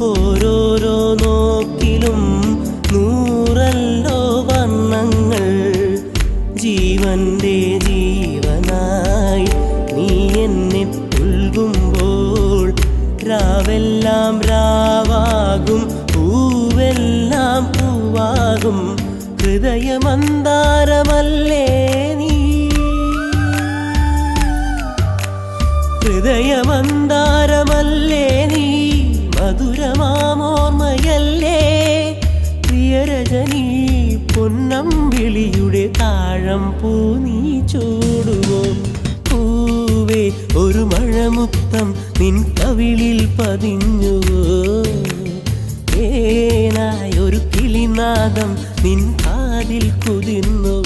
ഓരോരോ നോക്കിലും നൂറല്ലോ വർണങ്ങൾ ജീവന്റെ ജീവനായി നീ എന്നെ പുൽകുമ്പോൾ രാവെല്ലാം രാവാകും പൂവെല്ലാം പൂവാകും. ഹൃദയമന്താരമല്ലേ നീ? ഹൃദയമന്താരമല്ലേ പ്രിയരജനി പൊന്നം വിളിയുടെ താഴം പൂ നീ ചൂടുവോ? പൂവേ ഒരു മഴമുത്തം നിൻ കവിളിൽ പതിഞ്ഞുവോ? ഏനായൊരു കിളിനാദം നിൻ കാതിൽ കുതിർന്നുവോ